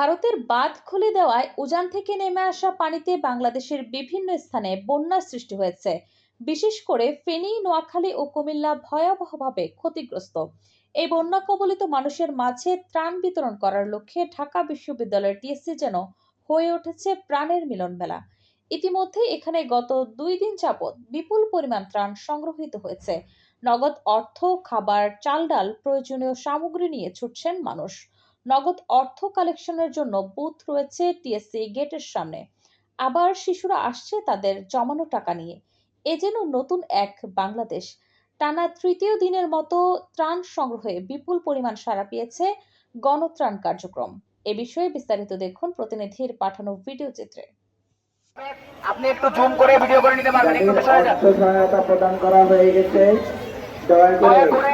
ভারতের বাঁধ খুলে দেওয়ায় উজান থেকে নেমে আসা পানিতে বাংলাদেশের বিভিন্ন স্থানে বন্যার সৃষ্টি হয়েছে। বিশেষ করে ফেনী, নোয়াখালী ও কুমিল্লা ভয়াবহভাবে ক্ষতিগ্রস্ত। এই বন্যা কবলিত মানুষের মাঝে ত্রাণ বিতরণ করার লক্ষ্যে ঢাকা বিশ্ববিদ্যালয়ের টিএসসি যেন হয়ে উঠেছে প্রাণের মিলন মেলা। ইতিমধ্যে এখানে গত দুই দিন যাবৎ বিপুল পরিমাণ ত্রাণ সংগ্রহীত হয়েছে। নগদ অর্থ, খাবার চাল ডাল প্রয়োজনীয় সামগ্রী নিয়ে ছুটছেন মানুষ। নগদ অর্থ কালেকশনের জন্য বুথ রয়েছে টিএসসি গেটের সামনে। আবার শিশুরা আসছে তাদের জমানো টাকা নিয়ে। এ যেন নতুন এক বাংলাদেশ। টানা তৃতীয় দিনের মতো ত্রাণ সংগ্রহে বিপুল পরিমাণ সাড়া পেয়েছে গণত্রাণ কার্যক্রম। এ বিষয়ে বিস্তারিত দেখুন প্রতিনিধির পাঠানো ভিডিও চিত্রে। আপনি একটু জুম করে ভিডিও করে নিতে পারবেন একটু সহায়তা প্রদান করা হয়ে গেছে। দয়া করে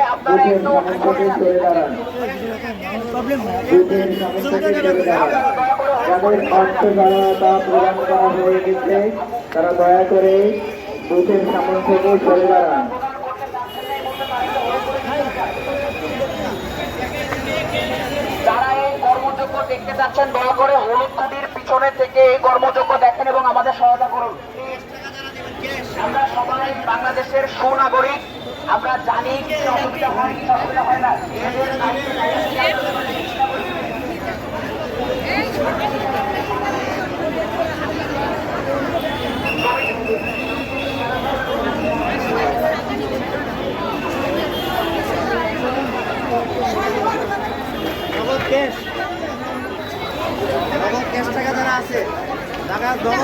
তারা দয়া করে বুথের সামনে থেকে সরে দাঁড়ান দেখতে যাচ্ছেন, দয়া করে হলুদ খুঁটির পিছনে থেকে এই কর্মযোগ্য দেখেন এবং আমাদের সহায়তা করুন। আমরা সবাই বাংলাদেশের সুনাগরিক। আমরা জানি অসুবিধা হয় কি অসুবিধা হয় না। ক্যাশ। টাকা যারা আছে টাকা যারা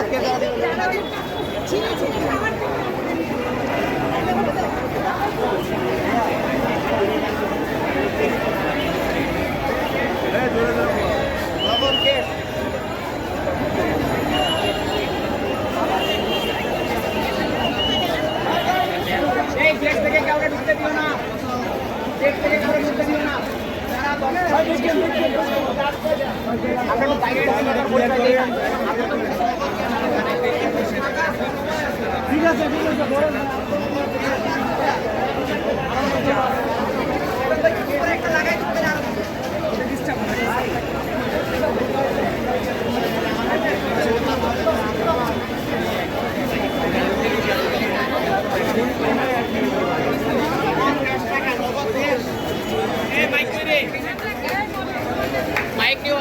ঠিক আছে ঠিক আছে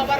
আবার